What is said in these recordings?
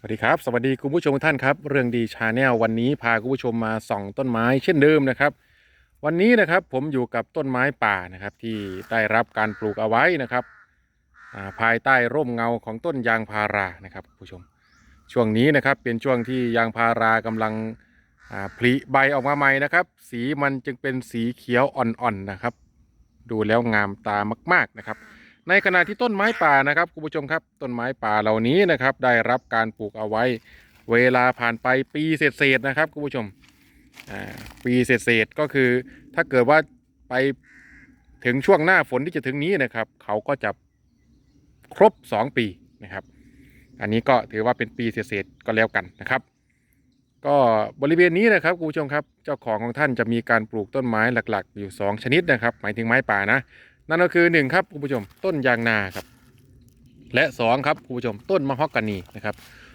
สวัสดีครับ สวัสดีคุณผู้ชมทุกท่านครับ เรื่องดีชาแนลวันนี้พาคุณผู้ชมมาส่องต้นไม้เช่นเดิมนะครับ วันนี้นะครับผมอยู่กับต้นไม้ป่านะครับ ที่ได้รับการปลูกเอาไว้นะครับาภายใต้ร่มเงาของต้นยางพารานะครับผู้ชม ช่วงนี้นะครับเป็นช่วงที่ยางพารากำลังผลิใบออกมาใหม่นะครับ สีมันจึงเป็นสีเขียวอ่อนๆนะครับ ดูแล้วงามตามาก ๆนะครับ ในขณะที่ต้นไม้ป่านะครับคุณผู้ชมครับต้นไม้ป่าเหล่านี้นะครับ ได้รับการปลูกเอาไว้ เวลาผ่านไปปีเศษๆนะครับคุณผู้ชมปีเศษๆก็คือ ถ้าเกิดว่าไปถึงช่วงหน้าฝนที่จะถึงนี้นะครับ เขาก็จะครบ 2 ปีนะครับ อันนี้ก็ถือว่าเป็นปีเศษๆก็แล้วกันนะครับ ก็บริเวณนี้นะครับคุณผู้ชมครับ เจ้าของของท่านจะมีการปลูกต้นไม้หลัก ๆ อยู่ 2 ชนิดนะครับ หมายถึงไม้ป่านะ นั่นก็คือ1ครับคุณผู้ชมต้นยางนาครับ และ2ครับคุณผู้ชมต้นมะฮอกกานีนะครับ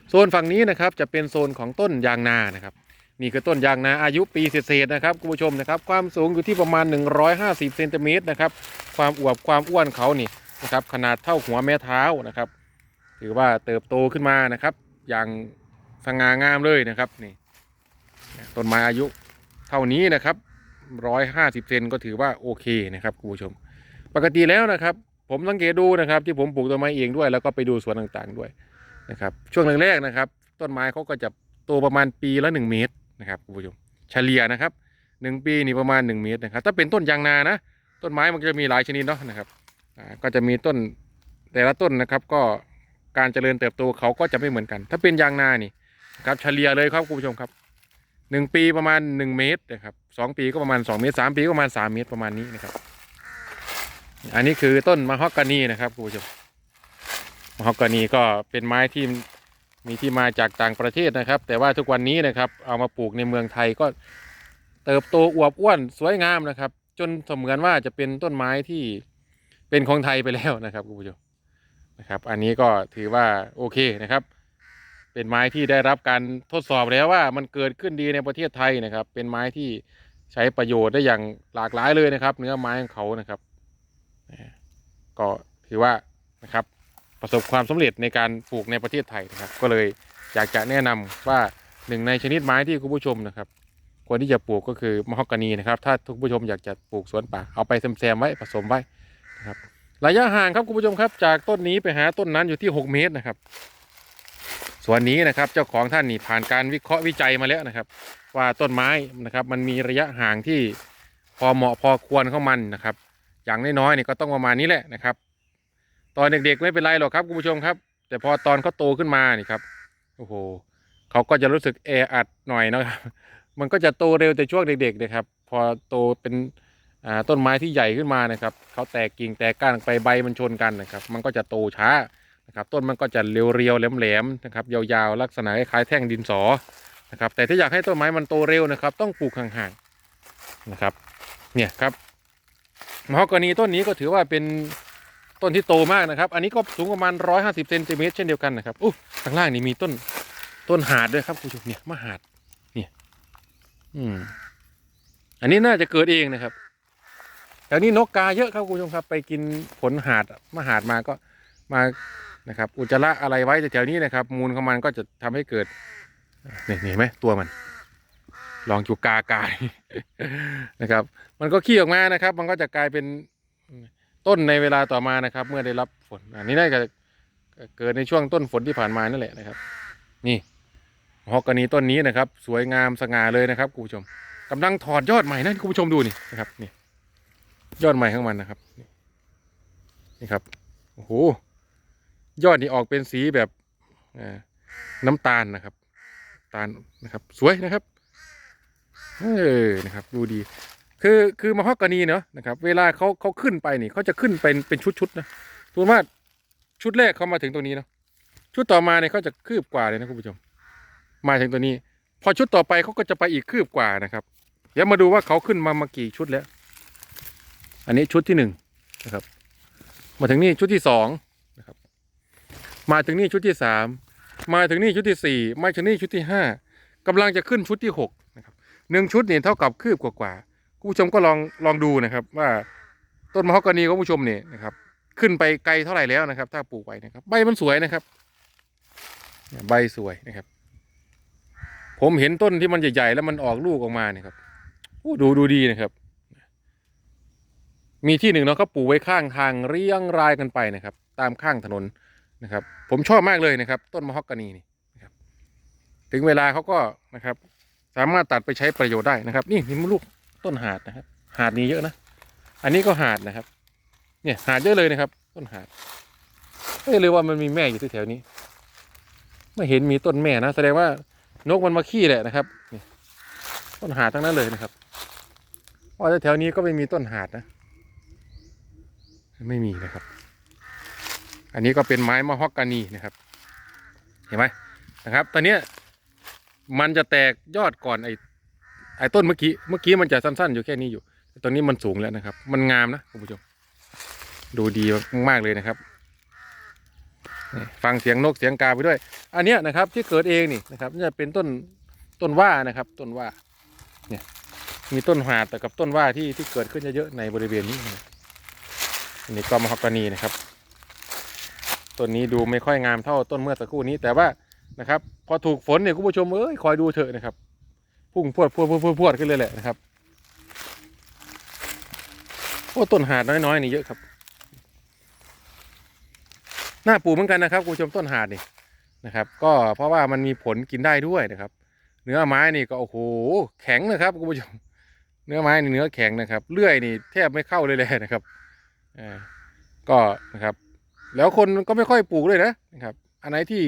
โซนฝั่งนี้นะครับจะเป็นโซนของต้นยางนานะครับนี่คือต้นยางนาอายุปีเศษนะครับคุณผู้ชมนะครับความสูงอยู่ที่ประมาณ 150เซนติเมตรนะครับความอวบความอ้วนเขานี่นะครับขนาดเท่าหัวแม่เท้านะครับ ถือว่าเติบโตขึ้นมานะครับ อย่างสง่างามเลยนะครับนี่ต้นไม้อายุเท่านี้นะครับ 150เซนก็ถือว่าโอเคนะครับคุณผู้ชม ปกติแล้วนะครับ ผมสังเกตดูนะครับ ที่ผมปลูกต้นไม้เองด้วย แล้วก็ไปดูสวนต่างๆด้วยนะครับ ช่วงแรกๆนะครับ ต้นไม้เขาก็จะโตประมาณปีละ 1 เมตรนะครับคุณผู้ชมเฉลี่ยนะครับหนึ่งปีนี่ประมาณ 1 เมตรนะครับ ถ้าเป็นต้นยางนานะต้นไม้มันจะมีหลายชนิดเนาะนะครับก็จะมีต้นแต่ละต้นนะครับก็การเจริญเติบโตเขาก็จะไม่เหมือนกัน ถ้าเป็นยางนานี่ครับเฉลี่ยเลยครับคุณผู้ชมครับหนึ่งปีประมาณ 1 เมตรนะครับสองปีก็ประมาณ 2 เมตรสามปีก็ประมาณ 3 เมตรประมาณนี้นะครับ อันนี้คือต้นมะฮอกกานีนะครับคุณผู้ชมมะฮอกกานีก็เป็นไม้ที่มีที่มาจากต่างประเทศนะครับ แต่ว่าทุกวันนี้นะครับ เอามาปลูกในเมืองไทยก็เติบโตอวบอ้วนสวยงามนะครับ จนเสมือนว่าจะเป็นต้นไม้ที่เป็นของไทยไปแล้วนะครับคุณผู้ชมนะครับ อันนี้ก็ถือว่าโอเคนะครับ เป็นไม้ที่ได้รับการทดสอบแล้วว่ามันเกิดขึ้นดีในประเทศไทยนะครับ เป็นไม้ที่ใช้ประโยชน์ได้อย่างหลากหลายเลยนะครับ เนื้อไม้ของเขานะครับ ก็ถือว่านะครับประสบความสำเร็จในการปลูกในประเทศไทยนะครับ ก็เลยอยากจะแนะนำว่าหนึ่งในชนิดไม้ที่คุณผู้ชมนะครับควรที่จะปลูกก็คือมะฮอกกานีนะครับ ถ้าทุกผู้ชมอยากจะปลูกสวนป่าเอาไปแซมๆไว้ผสมไว้นะครับ ระยะห่างครับคุณผู้ชมครับ จากต้นนี้ไปหาต้นนั้นอยู่ที่ 6 เมตรนะครับ ส่วนนี้นะครับเจ้าของท่านนี่ผ่านการวิเคราะห์วิจัยมาแล้วนะครับ ว่าต้นไม้นะครับ มันมีระยะห่างที่พอเหมาะพอควรของมันนะครับ อย่างน้อยๆนี่ก็ต้องประมาณนี้แหละนะครับ ตอนเด็กๆไม่เป็นไรหรอกครับคุณผู้ชมครับ แต่พอตอนเขาโตขึ้นมานี่ครับโอ้โหเขาก็จะรู้สึกแออัดหน่อยนะครับมันก็จะโตเร็วแต่ช่วงเด็กๆนะครับ พอโตเป็นต้นไม้ที่ใหญ่ขึ้นมานะครับเขาแตกกิ่งแตกก้านไปใบมันชนกันนะครับ มันก็จะโตช้านะครับ ต้นมันก็จะเรียวๆแหลมๆนะครับ ยาวๆลักษณะคล้ายแท่งดินสอนะครับ แต่ถ้าอยากให้ต้นไม้มันโตเร็วนะครับ ต้องปลูกห่างๆนะครับ เนี่ยครับ มะฮอกกานีต้นนี้ก็ถือว่าเป็นต้นที่โตมากนะครับ อันนี้ก็สูงประมาณร้อยห้าสิบเซนติเมตรเช่นเดียวกันนะครับอู้ข้างล่างนี่มีต้นต้นหาดด้วยครับคุณผู้ชมเนี่ยมะหาดเนี่ยอืมอันนี้น่าจะเกิดเองนะครับแถวนี้นกกาเยอะครับคุณผู้ชมครับ ไปกินผลหาดมะหาดมาก็มานะครับ อุจจาระอะไรไว้แถวๆนี้นะครับ มูลของมันก็จะทำให้เกิดเนี่ยเห็นไหมตัวมัน ลองจูกากายนะครับ มันก็ขี้ออกมานะครับ มันก็จะกลายเป็นต้นในเวลาต่อมานะครับ เมื่อได้รับฝนอันนี้น่าจะเกิดในช่วงต้นฝนที่ผ่านมานั่นแหละนะครับ นี่ฮอกกานีต้นนี้นะครับ สวยงามสง่าเลยนะครับคุณผู้ชมกำลังถอดยอดใหม่นะคุณผู้ชมดูนี่นะครับนี่ยอดใหม่ของมันนะครับ นี่ครับโอ้โหยอดนี่ออกเป็นสีแบบน้ำตาลนะครับ ตาลนะครับ สวยนะครับ เออนะครับดูดี คือคือมะฮอกกานีเนาะนะครับ เวลาเขาเขาขึ้นไปนี่เขาจะขึ้นเป็นเป็นชุดๆนะส่วนมากชุดแรกเขามาถึงตรงนี้เนาะชุดต่อมาเนี่ยเขาจะคืบกว่าเลยนะคุณผู้ชม มาถึงตัวนี้ พอชุดต่อไปเขาก็จะไปอีกคืบกว่านะครับเดี๋ยวมาดูว่าเขาขึ้นมามากี่ชุดแล้ว อันนี้ชุดที่หนึ่งนะครับ มาถึงนี่ชุดที่สองนะครับ มาถึงนี่ชุดที่สามมาถึงนี่ชุดที่สี่มาถึงนี่ชุดที่ห้ากำลังจะขึ้นชุดที่หก หนึ่งชุดเนี่ยเท่ากับคืบกว่าๆคุณผู้ชมก็ลองลองดูนะครับว่าต้นมะฮอกกานีของผู้ชมเนี่ยนะครับ ขึ้นไปไกลเท่าไหร่แล้วนะครับ ถ้าปลูกไว้นะครับ ใบมันสวยนะครับ ใบสวยนะครับ ผมเห็นต้นที่มันใหญ่ๆแล้วมันออกลูกออกมาเนี่ยครับโอ้ดูดูดีนะครับ มีที่หนึ่งเนาะเขาปลูกไว้ข้างทางเรียงรายกันไปนะครับ ตามข้างถนนนะครับ ผมชอบมากเลยนะครับ ต้นมะฮอกกานีนี่นะครับ ถึงเวลาเขาก็นะครับ สามารถตัดไปใช้ประโยชน์ได้นะครับ นี่นี่มันลูกต้นหาดนะครับ หาดนี้เยอะนะ อันนี้ก็หาดนะครับ เนี่ยหาดเยอะเลยนะครับ ต้นหาดเอ้เลยว่ามันมีแม่อยู่ที่แถวนี้ ไม่เห็นมีต้นแม่นะ แสดงว่านกมันมาขี้แหละนะครับนี่ต้นหาดทั้งนั้นเลยนะครับเพราะแถวนี้ก็ไม่มีต้นหาดนะ ไม่มีนะครับ อันนี้ก็เป็นไม้มะฮอกกานีนะครับ เห็นไหมนะครับ ตอนนี้ มันจะแตกยอดก่อนไอ้ไอ้ต้นเมื่อกี้เมื่อกี้มันจะสั้นๆอยู่แค่นี้อยู่ตอนนี้มันสูงแล้วนะครับ มันงามนะคุณผู้ชม ดูดีมากๆเลยนะครับฟังเสียงนกเสียงกาไปด้วย อันเนี้ยนะครับ ที่เกิดเองนี่นะครับนี่จะเป็นต้นต้นว่านะครับ ต้นว่าเนี่ยมีต้นหาดแต่กับต้นว่าที่ที่เกิดขึ้นเยอะๆในบริเวณนี้นะครับอันนี้ก็มะฮอกกานีนะครับต้นนี้ดูไม่ค่อยงามเท่าต้นเมื่อสักครู่นี้ แต่ว่า นะครับ พอถูกฝนเนี่ยคุณผู้ชมเอ้ยคอยดูเถอะนะครับพุ่งพวดพวดพวดพวดพวดขึ้นเลยแหละนะครับโอ้ต้นหาดน้อยๆนี่เยอะครับ หน่าปลูกเหมือนกันนะครับคุณผู้ชมต้นหาดนี่นะครับ ก็เพราะว่ามันมีผลกินได้ด้วยนะครับ เนื้อไม้นี่ก็โอ้โหแข็งนะครับคุณผู้ชมเนื้อไม้นี่เนื้อแข็งนะครับเลื่อยนี่แทบไม่เข้าเลยเลยนะครับอ่าก็นะครับ แล้วคนก็ไม่ค่อยปลูกเลยนะนะครับ อันไหนที่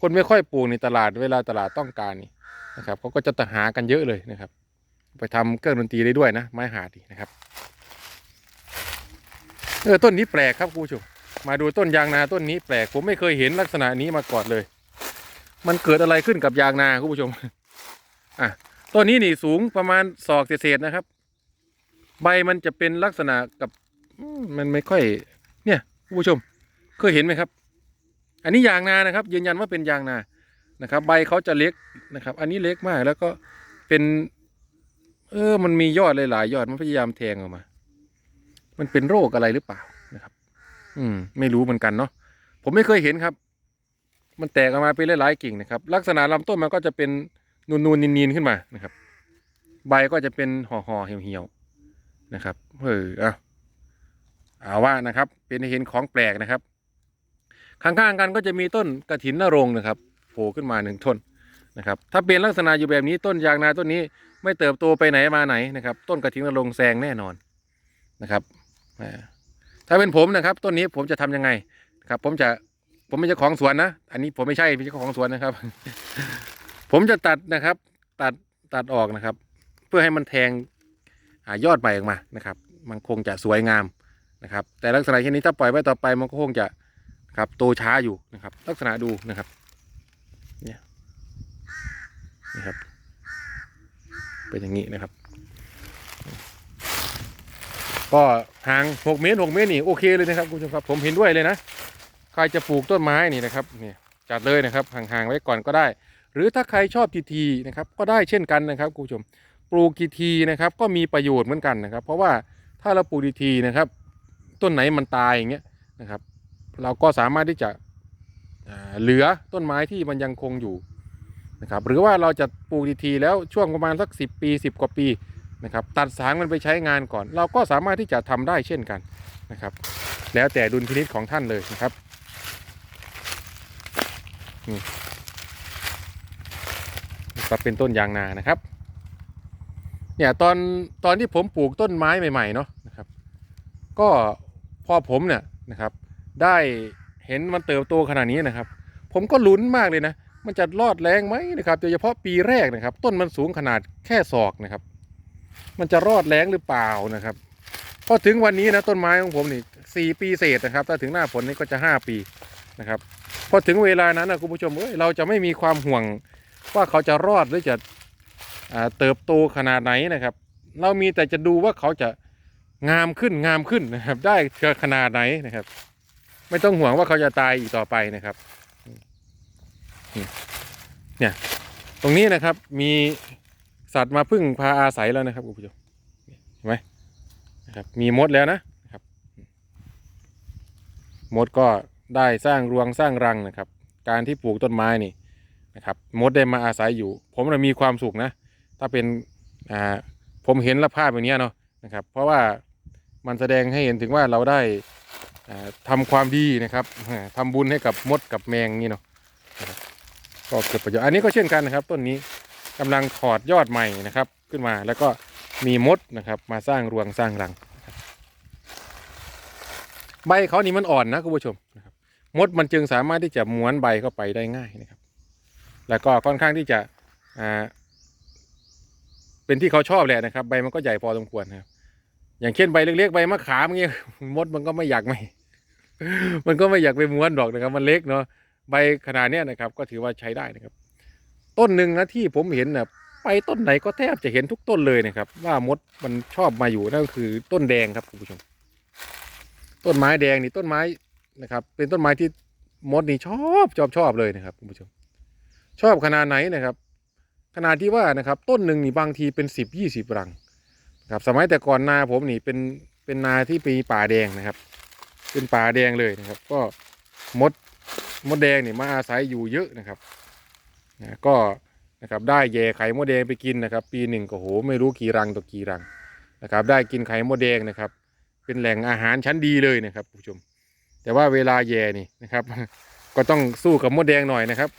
คนไม่ค่อยปลูกในตลาดเวลาตลาดต้องการนี่นะครับเขาก็จะตหากันเยอะเลยนะครับ ไปทำเครื่องดนตรีได้ด้วยนะ ไม้หาดนี่นะครับเออต้นนี้แปลกครับคุณผู้ชมมาดูต้นยางนาต้นนี้แปลกผมไม่เคยเห็นลักษณะนี้มาก่อนเลย มันเกิดอะไรขึ้นกับยางนาคุณผู้ชมอะต้นนี้นี่สูงประมาณศอกเศษนะครับ ใบมันจะเป็นลักษณะกับมันไม่ค่อย เนี่ยคุณผู้ชม เคยเห็นไหมครับ อันนี้ยางนานะครับ ยืนยันว่าเป็นยางนานะครับ ใบเขาจะเล็กนะครับ อันนี้เล็กมากแล้วก็เป็น เออมันมียอดหลายๆยอดมันพยายามแทงออกมา มันเป็นโรคอะไรหรือเปล่านะครับ อืม ไม่รู้เหมือนกันเนาะผมไม่เคยเห็นครับ มันแตกออกมาเป็นหลายๆกิ่งนะครับ ลักษณะลำต้นมันก็จะเป็นนูนๆนีนๆขึ้นมานะครับ ใบก็จะเป็นห่อๆเหี่ยวๆนะครับเออเอาเอาว่านะครับ เป็นเห็นของแปลกนะครับ ข้างๆกันก็จะมีต้นกระถินนรงนะครับโผล่ขึ้นมาหนึ่งต้นนะครับ ถ้าเป็นลักษณะอยู่แบบนี้ต้นยางนาต้นนี้ไม่เติบโตไปไหนมาไหนนะครับ ต้นกระถินนรงแซงแน่นอนนะครับถ้าเป็นผมนะครับ ต้นนี้ผมจะทำยังไงครับ ผมจะผมเป็นเจ้าของสวนนะ อันนี้ผมไม่ใช่เป็นเจ้าของสวนนะครับ ผมจะตัดนะครับ ตัดตัดออกนะครับ เพื่อให้มันแทงอ่ายอดใบออกมานะครับ มันคงจะสวยงามนะครับ แต่ลักษณะเช่นนี้ถ้าปล่อยไว้ต่อไปมันก็คงจะ ครับโตช้าอยู่นะครับ ลักษณะดูนะครับเนี่ยนะครับ เป็นอย่างนี้นะครับ ก็ห่างหกเมตรหกเมตรนี่โอเคเลยนะครับคุณผู้ชมครับ ผมเห็นด้วยเลยนะใครจะปลูกต้นไม้นี่นะครับเนี่ยจัดเลยนะครับห่างๆไว้ก่อนก็ได้ หรือถ้าใครชอบทีทีนะครับ ก็ได้เช่นกันนะครับคุณผู้ชมปลูกทีทีนะครับ ก็มีประโยชน์เหมือนกันนะครับ เพราะว่าถ้าเราปลูกทีทีนะครับ ต้นไหนมันตายอย่างเงี้ยนะครับ เราก็สามารถที่จะเหลือต้นไม้ที่มันยังคงอยู่นะครับหรือว่าเราจะปลูกทีแล้วช่วงประมาณสักสิปีสิบกว่าปีนะครับตัดสางมันไปใช้งานก่อน เราก็สามารถที่จะทำได้เช่นกันนะครับ แล้วแต่ดุลพินิจของท่านเลยนะครับนี่นี่ก็เป็นต้นยางนานะครับเนี่ยตอนตอนที่ผมปลูกต้นไม้ใหม่ๆเนาะนะครับ ก็พอผมเนี่ยนะครับ ได้เห็นมันเติบโตขนาดนี้นะครับ ผมก็ลุ้นมากเลยนะ มันจะรอดแรงไหมนะครับโดยเฉพาะปีแรกนะครับ ต้นมันสูงขนาดแค่ศอกนะครับ มันจะรอดแรงหรือเปล่านะครับพอถึงวันนี้นะต้นไม้ของผมนี่สี่ปีเศษนะครับ ถ้าถึงหน้าฝนนี่ก็จะห้าปีนะครับพอถึงเวลานั้นนะคุณผู้ชมเอ้ยเราจะไม่มีความห่วงว่าเขาจะรอดหรือจะเติบโตขนาดไหนนะครับ เรามีแต่จะดูว่าเขาจะงามขึ้นงามขึ้นนะครับ ได้ขนาดไหนนะครับ ไม่ต้องห่วงว่าเขาจะตายอีกต่อไปนะครับ เนี่ย ตรงนี้นะครับ มีสัตว์มาพึ่งพาอาศัยแล้วนะครับคุณผู้ชมเห็นไหมนะครับ มีมดแล้วนะนะครับ มดก็ได้สร้างรวงสร้างรังนะครับ การที่ปลูกต้นไม้นี่นะครับ มดได้มาอาศัยอยู่ ผมน่ะมีความสุขนะ ถ้าเป็นอ่าผมเห็นและภาพอย่างนี้เนาะนะครับ เพราะว่ามันแสดงให้เห็นถึงว่าเราได้ อ่าทำความดีนะครับอ่าทำบุญให้กับมดกับแมงนี่เนาะก็เกิดประโยชน์อันนี้ก็เช่นกันนะครับ ต้นนี้กำลังถอดยอดใหม่นะครับ ขึ้นมาแล้วก็มีมดนะครับมาสร้างรวงสร้างรัง ใบเขานี่มันอ่อนนะคุณผู้ชมนะครับมดมันจึงสามารถที่จะม้วนใบเข้าไปได้ง่ายนะครับ แล้วก็ค่อนข้างที่จะเป็นที่เขาชอบแหละนะครับ ใบมันก็ใหญ่พอสมควรนะครับอย่างเช่นใบเล็กๆใบมะขามเงี้ยมดมันก็ไม่อยากไม่ มันก็ไม่อยากไปม้วนดอกนะครับ มันเล็กเนาะใบขนาดเนี้ยนะครับ ก็ถือว่าใช้ได้นะครับ ต้นหนึ่งนะที่ผมเห็นนะไปต้นไหนก็แทบจะเห็นทุกต้นเลยนะครับ ว่ามดมันชอบมาอยู่นั่นก็คือต้นแดงครับคุณผู้ชม ต้นไม้แดงนี่ต้นไม้นะครับ เป็นต้นไม้ที่มดนี่ชอบชอบชอบเลยนะครับคุณผู้ชม ชอบขนาดไหนนะครับ ขนาดที่ว่านะครับ ต้นหนึ่งนี่บางทีเป็นสิบยี่สิบรังครับสมัยแต่ก่อนนาผมนี่เป็นเป็นนาที่มีป่าแดงนะครับ เป็นป่าแดงเลยนะครับ ก็มดมดแดงนี่มาอาศัยอยู่เยอะนะครับนะก็นะครับได้แย่ไข่มดแดงไปกินนะครับ ปีหนึ่งก็โหไม่รู้กี่รังต่อกี่รังนะครับ ได้กินไข่มดแดงนะครับ เป็นแหล่งอาหารชั้นดีเลยนะครับผู้ชม แต่ว่าเวลาแย่นี่นะครับ ก็ต้องสู้กับมดแดงหน่อยนะครับ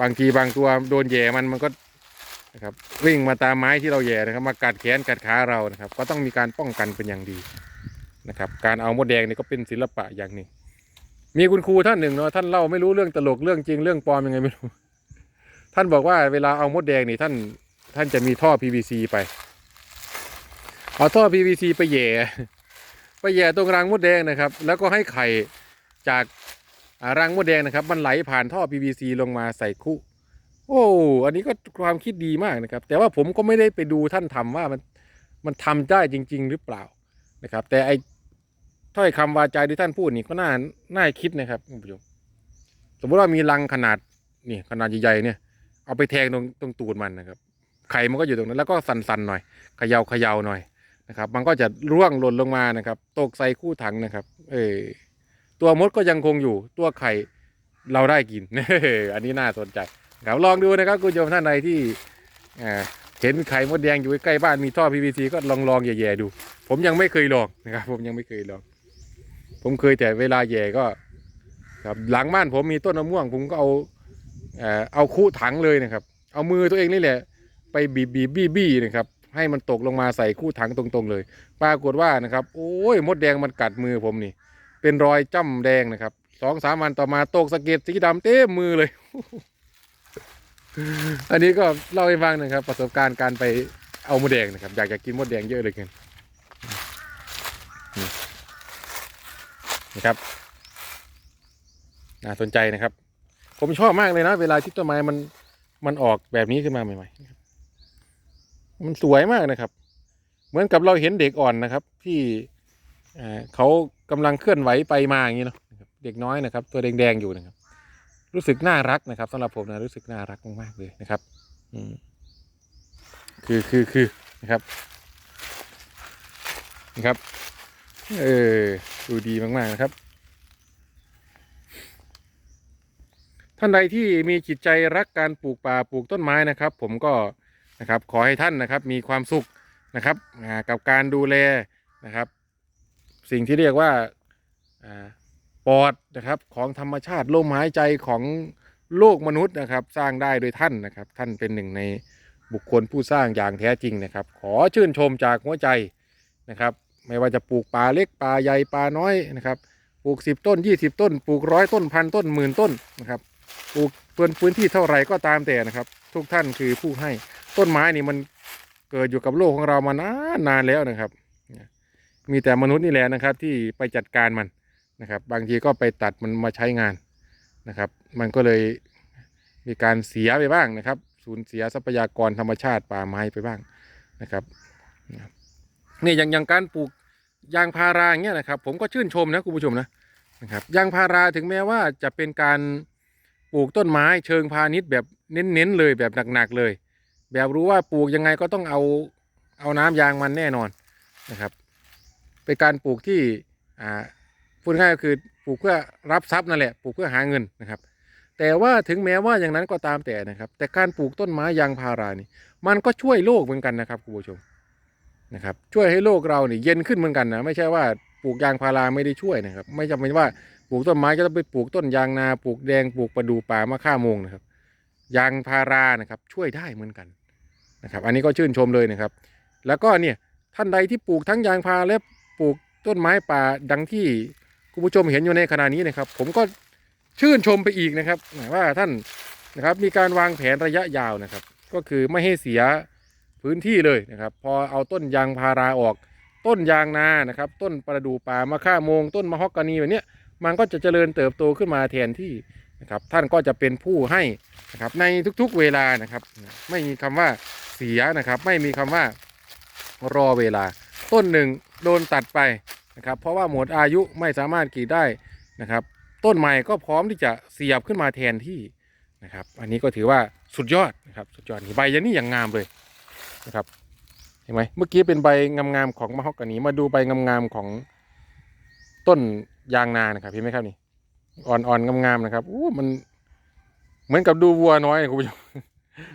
บางทีบางตัวโดนแย่มันมันก็นะครับวิ่งมาตามไม้ที่เราแย่นะครับ มากัดแขนกัดขาเรานะครับ ก็ต้องมีการป้องกันเป็นอย่างดี นะครับ การเอามดแดงนี่ก็เป็นศิลปะอย่างหนึ่ง มีคุณครูท่านหนึ่งเนาะท่านเล่าไม่รู้เรื่องตลกเรื่องจริงเรื่องปลอมยังไงไม่รู้ ท่านบอกว่าเวลาเอามดแดงนี่ท่านท่านจะมีท่อ PVC ไป เอาท่อ PVC ไปแย่ไปแย่ตรงรังมดแดงนะครับ แล้วก็ให้ไข่จากรังมดแดงนะครับ มันไหลผ่านท่อ PVC ลงมาใส่คุโอ้ อันนี้ก็ความคิดดีมากนะครับ แต่ว่าผมก็ไม่ได้ไปดูท่านทำว่ามันมันทำได้จริง ๆ หรือเปล่านะครับ แต่ไอ ถ้อยคำวาจาที่ท่านพูดนี่ก็น่าน่าคิดนะครับคุณผู้ชมสมมติว่ามีรังขนาดนี่ขนาดใหญ่ๆเนี่ย เอาไปแทงตรงตรงตูดมันนะครับ ไข่มันก็อยู่ตรงนั้น แล้วก็สั่นๆหน่อยเขยาเขยาหน่อยนะครับ มันก็จะร่วงหล่นลงมานะครับ ตกใส่คู่ถังนะครับ เออตัวมดก็ยังคงอยู่ ตัวไข่เราได้กินอันนี้น่าสนใจครับลองดูนะครับคุณผู้ชมท่านใดที่อ่าเห็นไข่มดแดงอยู่ใกล้บ้านมีท่อ PVC ก็ลองลองๆแย่ๆดู ผมยังไม่เคยลองนะครับ ผมยังไม่เคยลอง ผมเคยแต่เวลาแย่ก็ครับหลังบ้านผมมีต้นมะม่วง ผมก็เอาเอาคู่ถังเลยนะครับ เอามือตัวเองนี่แหละ ไปบีบบีบบี้บี้นะครับ ให้มันตกลงมาใส่คู่ถังตรงๆ เลย ปรากฏว่านะครับ โอ้ยมดแดงมันกัดมือผมนี่ เป็นรอยจ้ำแดงนะครับสองสามวันต่อมาตกสะเก็ดสีดำเต็มมือเลย อันนี้ก็เล่าให้ฟังนะครับ ประสบการณ์การไปเอามดแดงนะครับ อยากจะกินมดแดงเยอะเลยกิน นะครับน่าสนใจนะครับ ผมชอบมากเลยนะ เวลาที่ต้นไม้มันมันออกแบบนี้ขึ้นมาใหม่ๆมันสวยมากนะครับ เหมือนกับเราเห็นเด็กอ่อนนะครับ ที่เเขากำลังเคลื่อนไหวไปมาอย่างนี้เนาะเด็กน้อยนะครับ ตัวแดงๆอยู่นะครับ รู้สึกน่ารักนะครับสำหรับผมนะรู้สึกน่ารักมากๆเลยนะครับ อืมคือคือคือนะครับนะครับ เออ ดูดีมาก ๆ นะครับ ท่านใดที่มีจิตใจรักการปลูกป่าปลูกต้นไม้นะครับ ผมก็นะครับขอให้ท่านนะครับมีความสุขนะครับกับการดูแลนะครับ สิ่งที่เรียกว่าปอดนะครับของธรรมชาติลมหายใจของโลกมนุษย์นะครับ สร้างได้โดยท่านนะครับ ท่านเป็นหนึ่งในบุคคลผู้สร้างอย่างแท้จริงนะครับ ขอชื่นชมจากหัวใจนะครับ ไม่ว่าจะปลูกป่าเล็กป่าใหญ่ป่าน้อยนะครับ ปลูกสิบต้นยี่สิบต้น ปลูกร้อยต้นพันต้นหมื่นต้นนะครับ ปลูกเพื่อนพื้นที่เท่าไหร่ก็ตามแต่นะครับ ทุกท่านคือผู้ให้ต้นไม้นี่มันเกิดอยู่กับโลกของเรามานานนานแล้วนะครับ มีแต่มนุษย์นี่แหละนะครับ ที่ไปจัดการมันนะครับ บางทีก็ไปตัดมันมาใช้งานนะครับ มันก็เลยมีการเสียไปบ้างนะครับ สูญเสียทรัพยากรธรรมชาติป่าไม้ไปบ้างนะครับ นี่อย่างอย่างการปลูกยางพาราอย่างเงี้ยนะครับ ผมก็ชื่นชมนะคุณผู้ชมนะนะครับยางพาราถึงแม้ว่าจะเป็นการปลูกต้นไม้เชิงพาณิชย์แบบเน้นๆเลยแบบหนักๆเลย แบบรู้ว่าปลูกยังไงก็ต้องเอาเอาน้ำยางมันแน่นอนนะครับ เป็นการปลูกที่อ่าพูดง่ายก็คือปลูกเพื่อรับทรัพย์นั่นแหละปลูกเพื่อหาเงินนะครับ แต่ว่าถึงแม้ว่าอย่างนั้นก็ตามแต่นะครับ แต่การปลูกต้นไม้ยางพารานี่มันก็ช่วยโลกเหมือนกันนะครับคุณผู้ชม นะครับช่วยให้โลกเราเนี่ยเย็นขึ้นเหมือนกันนะไม่ใช่ว่าปลูกยางพาราไม่ได้ช่วยนะครับ ไม่จำเป็นว่าปลูกต้นไม้จะต้องไปปลูกต้นยางนาปลูกแดงปลูกประดูป่ามะข่ามงนะครับ ยางพารานะครับช่วยได้เหมือนกันนะครับ อันนี้ก็ชื่นชมเลยนะครับ แล้วก็เนี่ยท่านใดที่ปลูกทั้งยางพาราและปลูกต้นไม้ป่าดังที่คุณผู้ชมเห็นอยู่ในขณะนี้นะครับ ผมก็ชื่นชมไปอีกนะครับว่าท่านนะครับมีการวางแผนระยะยาวนะครับ ก็คือไม่ให้เสีย พื้นที่เลยนะครับ พอเอาต้นยางพาราออก ต้นยางนานะครับ ต้นประดู่ป่ามะข่าโมง ต้นมะฮอกกานีแบบนี้มันก็จะเจริญเติบโตขึ้นมาแทนที่นะครับ ท่านก็จะเป็นผู้ให้นะครับในทุกๆเวลานะครับ ไม่มีคำว่าเสียนะครับ ไม่มีคำว่ารอเวลา ต้นหนึ่งโดนตัดไปนะครับ เพราะว่าหมดอายุไม่สามารถกรีดได้นะครับ ต้นใหม่ก็พร้อมที่จะเสียบขึ้นมาแทนที่นะครับ อันนี้ก็ถือว่าสุดยอดนะครับ สุดยอดนี่ใบยันนี่อย่างงามเลย นะครับ เห็นไหมเมื่อกี้เป็นใบงามๆของมะฮอกกานีมาดูใบงามๆของต้นยางนานะครับเห็นไหมครับนี่อ่อนๆงามๆนะครับอู้มันเหมือนกับดูวัวน้อยนะคุณผู้ชม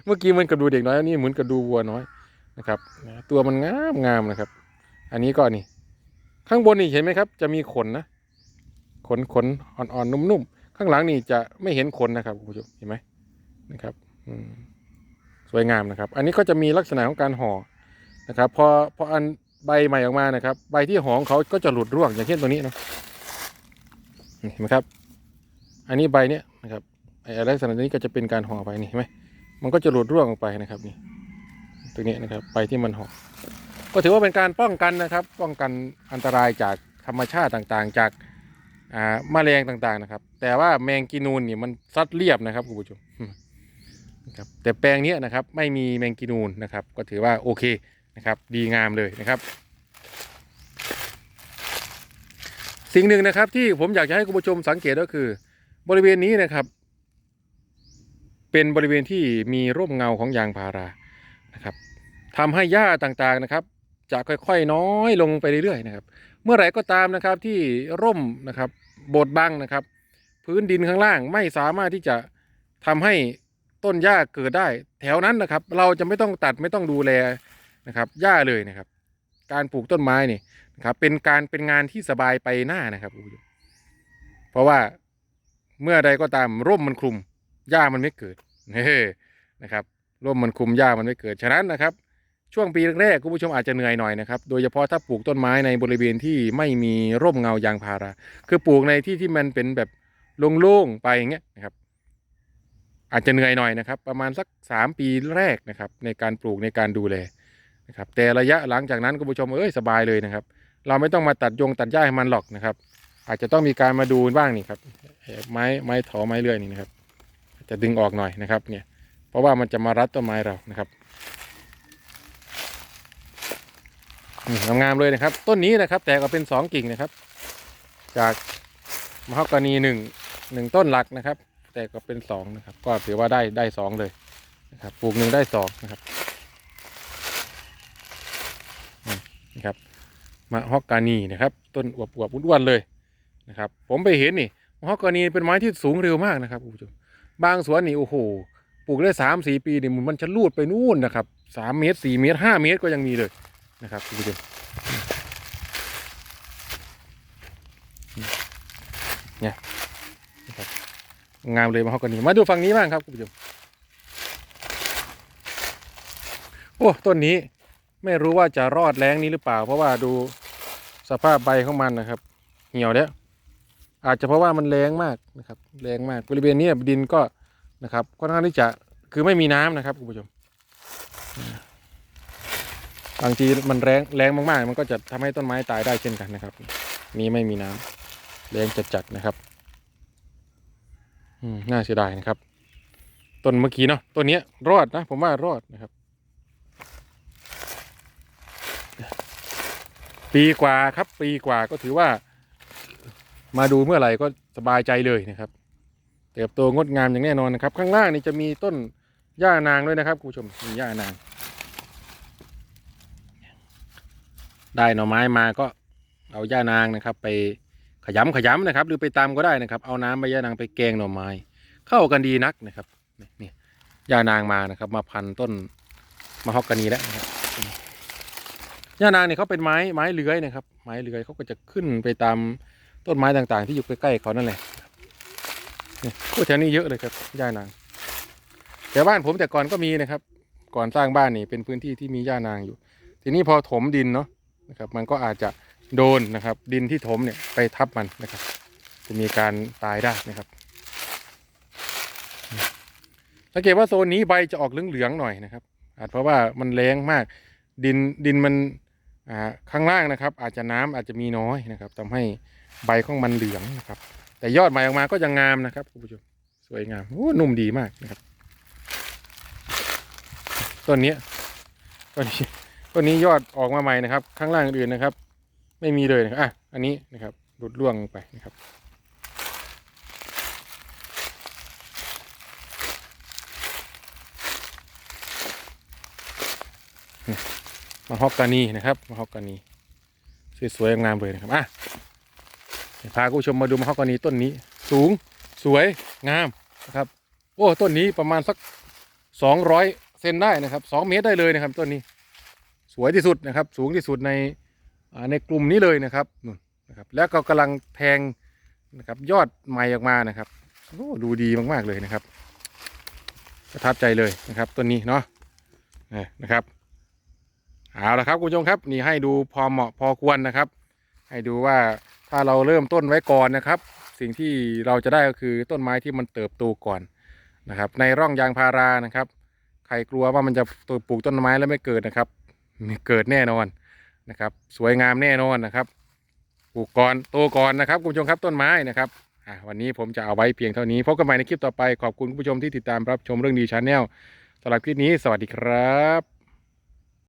เมื่อกี้เหมือนกับดูเด็กน้อยอันนี้เหมือนกับดูวัวน้อยนะครับตัวมันงามงามๆนะครับ อันนี้ก็นี่ ข้างบนนี่เห็นไหมครับ จะมีขนนะขนขนอ่อนๆนุ่มๆข้างหลังนี่จะไม่เห็นขนนะครับคุณผู้ชมเห็นไหมนะครับ อืม สวยงามนะครับ อันนี้ก็จะมีลักษณะของการห่อนะครับพอพออันใบใหม่ออกมานะครับ ใบที่หอมเขาก็จะหลุดร่วงอย่างเช่นตัวนี้นะเห็นไหมครับ อันนี้ใบเนี้ยนะครับไอ้ลักษณะนี้ก็จะเป็นการห่อใบนี่เห็นไหมมันก็จะหลุดร่วงออกไปนะครับนี่ตัวนี้นะครับใบที่มันห่อก็ถือว่าเป็นการป้องกันนะครับ ป้องกันอันตรายจากธรรมชาติต่างๆ จากอ่าแมลงต่างๆนะครับ แต่ว่าแมงกีนูนนี่มันซัดเรียบนะครับคุณผู้ชม นะครับแต่แปลงนี้นะครับไม่มีแมงกีนูนนะครับ ก็ถือว่าโอเคนะครับดีงามเลยนะครับ สิ่งหนึ่งนะครับที่ผมอยากจะให้คุณผู้ชมสังเกตก็คือ บริเวณนี้นะครับ เป็นบริเวณที่มีร่มเงาของยางพารานะครับทำให้หญ้าต่างๆนะครับ จะค่อยๆน้อยลงไปเรื่อยๆนะครับ เมื่อไหร่ก็ตามนะครับที่ร่มนะครับบดบังนะครับ พื้นดินข้างล่างไม่สามารถที่จะทำให้ ต้นหญ้าเกิดได้ แถวนั้นนะครับ เราจะไม่ต้องตัดไม่ต้องดูแลนะครับหญ้าเลยนะครับ การปลูกต้นไม้นี่นะครับ เป็นการเป็นงานที่สบายไปหน้านะครับเพราะว่าเมื่อใดก็ตามร่มมันคลุมหญ้ามันไม่เกิดนะครับร่มมันคลุมหญ้ามันไม่เกิดฉะนั้นนะครับ ช่วงปีแรกๆคุณผู้ชมอาจจะเหนื่อยหน่อยนะครับ โดยเฉพาะถ้าปลูกต้นไม้ในบริเวณที่ไม่มีร่มเงายางพารา คือปลูกในที่ที่มันเป็นแบบโล่งๆไปอย่างเงี้ยนะครับ อาจจะเหนื่อยหน่อยนะครับ ประมาณสักสามปีแรกนะครับ ในการปลูกในการดูแลนะครับ แต่ระยะหลังจากนั้นคุณผู้ชมเอ้ยสบายเลยนะครับ เราไม่ต้องมาตัดยงตัดหญ้าให้มันหรอกนะครับ อาจจะต้องมีการมาดูบ้างนี่ครับไม้ไม้ถอไม้เลื่อยนี่นะครับ จะดึงออกหน่อยนะครับเนี่ยเพราะว่ามันจะมารัดต้นไม้เรานะครับอืมงามเลยนะครับ ต้นนี้นะครับ แต่ก็เป็นสองกิ่งนะครับ จากมะฮอกกานีหนึ่งหนึ่งต้นหลักนะครับ ต่ก็เป็นสองนะครับ ก็ถือว่าได้ได้สองเลยนะครับปลูกหนึ่งได้สองนะครับนะครับมะฮอกกานีนะครับ ต้นอวบอวบอ้วนเลยนะครับ ผมไปเห็นนี่มะฮอกกานีเป็นไม้ที่สูงเร็วมากนะครับคุณผู้ชมบางสวนนี่โอ้โหปลูกได้สามสี่ปีนี่มันจะลูดไปนู่นนะครับสามเมตรสี่เมตรห้าเมตรก็ยังมีเลยนะครับคุณผู้ชมเนี่ย งามเลยมะฮอกกานีมาดูฝั่งนี้บ้างครับคุณผู้ชมโอ้ต้นนี้ไม่รู้ว่าจะรอดแรงนี้หรือเปล่า เพราะว่าดูสภาพใบของมันนะครับ เหี่ยวแล้วอาจจะเพราะว่ามันแรงมากนะครับแรงมากบริเวณนี้ดินก็นะครับค่อนข้างที่จะคือไม่มีน้ำนะครับคุณผู้ชมบางทีมันแรงแรงมากๆ มันก็จะทำให้ต้นไม้ตายได้เช่นกันนะครับ นี้ไม่มีน้ำแรงจัดๆนะครับ น่าเสียดายนะครับ ต้นเมื่อกี้เนาะต้นนี้รอดนะ ผมว่ารอดนะครับ ปีกว่าครับ ปีกว่าก็ถือว่า มาดูเมื่อไหร่ก็สบายใจเลยนะครับเติบโตงดงามอย่างแน่นอนนะครับ ข้างล่างนี่จะมีต้นหญ้านางด้วยนะครับคุณผู้ชมมีหญ้านาง ได้หน่อไม้มาก็เอาหญ้านางนะครับ ไป ขยำขยำนะครับ หรือไปตำก็ได้นะครับ เอาน้ำใบหญ้านางไปแกงหน่อไม้ เข้ากันดีนักนะครับนี่ย่านางมานะครับ มาพันต้นมะฮอกกานีแล้วนะครับย่านางเนี่ยเขาเป็นไม้ไม้เลื้อยนะครับ ไม้เลื้อยเขาก็จะขึ้นไปตามต้นไม้ต่างๆ ที่อยู่ใกล้ๆเขานั่นแหละนี่โอ้แถวนี้เยอะเลยครับย่านาง แต่บ้านผมแต่ก่อนก็มีนะครับ ก่อนสร้างบ้านนี่เป็นพื้นที่ที่มีย่านางอยู่ ทีนี้พอถมดินเนาะนะครับ มันก็อาจจะ โดนนะครับ ดินที่ถมเนี่ยไปทับมันนะครับ จะมีการตายได้นะครับสังเกตว่าโซนนี้ใบจะออกเหลืองๆหน่อยนะครับ อาจเพราะว่ามันแรงมาก ดินดินมันข้างล่างนะครับ อาจจะน้ำอาจจะมีน้อยนะครับทำให้ใบของมันเหลืองนะครับ แต่ยอดใหม่ออกมาก็ยังงามนะครับคุณผู้ชมสวยงามโอ้นุ่มดีมากนะครับต้นนี้ต้นนี้ต้นนี้ยอดออกมาใหม่นะครับ ข้างล่างอื่นนะครับ ไม่มีเลยนะครับอะอันนี้นะครับหลุดร่วงไปนะครับ มาฮอกกานีนะครับมาฮอกกานีสวยๆงามเลยนะครับอะพาคุณผู้ชมมาดูมาฮอกกานีต้นนี้ สูงสวยงามนะครับ โอ้ต้นนี้ประมาณสักสองร้อยเซนได้นะครับสองเมตรได้เลยนะครับต้นนี้ สวยที่สุดนะครับ สูงที่สุดใน ในกลุ่มนี้เลยนะครับนู่นนะครับแล้วก็กำลังแทงนะครับยอดใหม่ออกมานะครับโอ้ดูดีมากๆเลยนะครับ ประทับใจเลยนะครับต้นนี้เนาะนี่นะครับเอาละครับคุณผู้ชมครับนี่ให้ดูพอเหมาะพอควรนะครับ ให้ดูว่าถ้าเราเริ่มต้นไว้ก่อนนะครับ สิ่งที่เราจะได้ก็คือต้นไม้ที่มันเติบโตก่อนนะครับ ในร่องยางพารานะครับ ใครกลัวว่ามันจะปลูกต้นไม้แล้วไม่เกิดนะครับเกิดแน่นอน นะครับ สวยงามแน่นอนนะครับปลูกก่อนโตก่อนนะครับคุณผู้ชมครับต้นไม้นะครับวันนี้ผมจะเอาไว้เพียงเท่านี้พบกันใหม่ในคลิปต่อไปขอบคุณคุณผู้ชมที่ติดตามรับชมเรื่องดีชาแนลสำหรับคลิปนี้ สวัสดีครับ